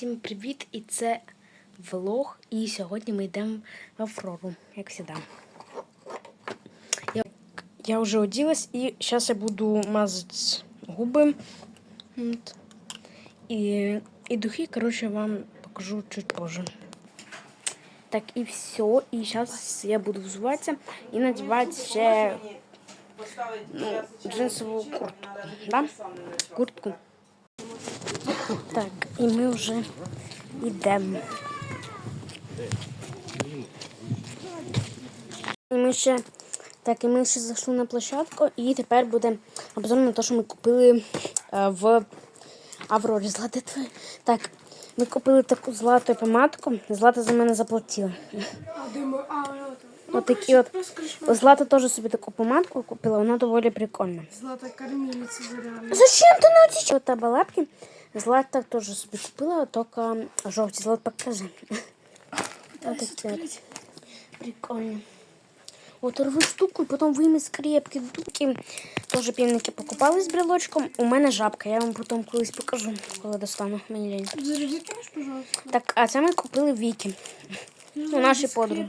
Всім привіт! І це влог. І сьогодні ми йдемо в Аврору, як завжди. Я, я вже оділась і зараз я буду мазати губи. І, і духи, коротше, вам покажу чуть позже. Так, і все. І зараз я буду взуватися і надівати ще ну, джинсову куртку. Да? Куртку. Так, і ми вже йдемо. І ми ще так, і ми ще зайшли на площадку, і тепер буде обзор на те, що ми купили е, в Аврорі. Твоє. Так, ми купили таку злату помадку. Злата за мене заплатила. От такі от. Злата теж собі таку помадку купила, вона доволі прикольна. Злата кормилица реально. Зачем ты на эти Вот балапки? Злата тоже себе купила, только жовті. Злат покажи. Вот. Прикольно. От рви штуку, потім вийми скрепки, дуки. Теж півники покупали з брелочком. У мене жабка, я вам потім колись покажу, коли достану. Мені лень. Зарядите, можешь, пожалуйста? Так, а це ми купили Віки. Ну, наші подруги.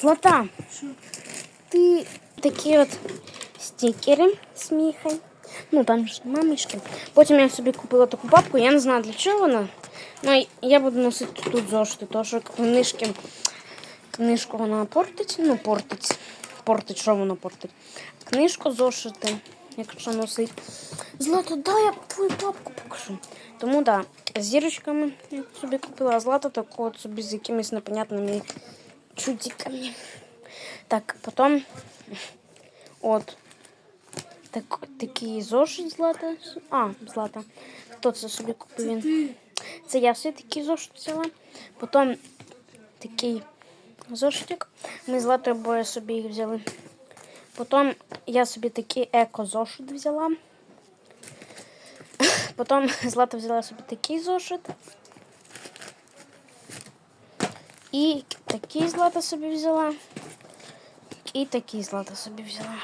Злата, ти такі от стікери з. Ну, там ж мамішки. Потім я собі купила таку папку, я не знаю для чого вона. Ну, я буду носити тут зошити, тому що книжки, книжку вона портить, ну, портить. Портить, що вона портить? Книжку зошити, якщо носить. Злата, дай я твою папку покажу. Тому так, да, з зірочками я собі купила, а злата таку от собі з якимись непонятними чудиками. Так, потім от так, такий зошит злата. А, злата. Хто це собі купив? Він? Це я все такий зошит взяла. Потім такий зошитик. Ми з Златою обоє собі їх взяли. Потім я собі такий еко-зошит взяла. Потім Злата взяла собі такий зошит. І такий злата собі взяла. І такий злата собі взяла.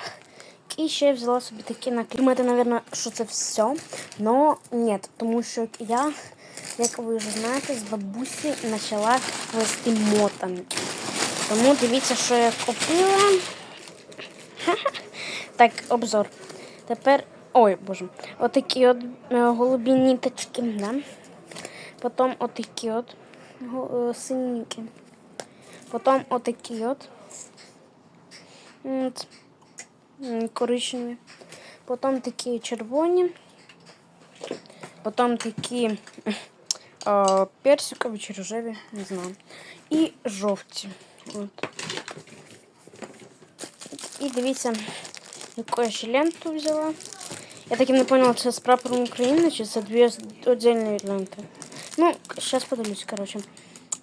І ще я взяла собі такі наклейки. Думаєте, мабуть, що це все. Но ні, тому що я, як ви вже знаєте, з бабусі почала плести мотанки. Тому дивіться, що я купила. Так, обзор. Тепер. Ой, боже. Отакі от е, голубі ніточки. Да? Потім отакі от е, синенькі. Потім отакі от. От. М, Коричневі. Потім такі червоні. Потім такі е, персикові чи рожеві, не знаю. І жовті. От. І дивіться, яку я ще ленту взяла. Я так і не поняла, це з прапором України, чи це дві віддільні ленти. Ну, зараз подивлюсь, коротше.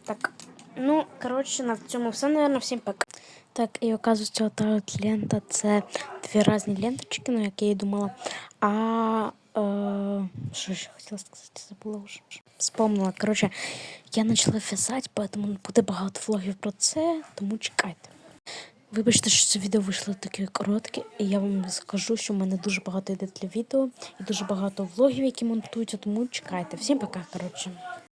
Так, Ну, коротше, на цьому все, наверное, всім пока. Так, і оказується, ота от лента це дві різні ленточки, ну, як я і думала. А е, що ще хотіла сказати, забула вже. Вспомнила. Коротше, я почала в'язати, тому буде багато влогів про це, тому чекайте. Вибачте, що це відео вийшло таке коротке, і я вам скажу, що в мене дуже багато йде для відео і дуже багато влогів, які монтуються, тому чекайте. Всім пока, коротше.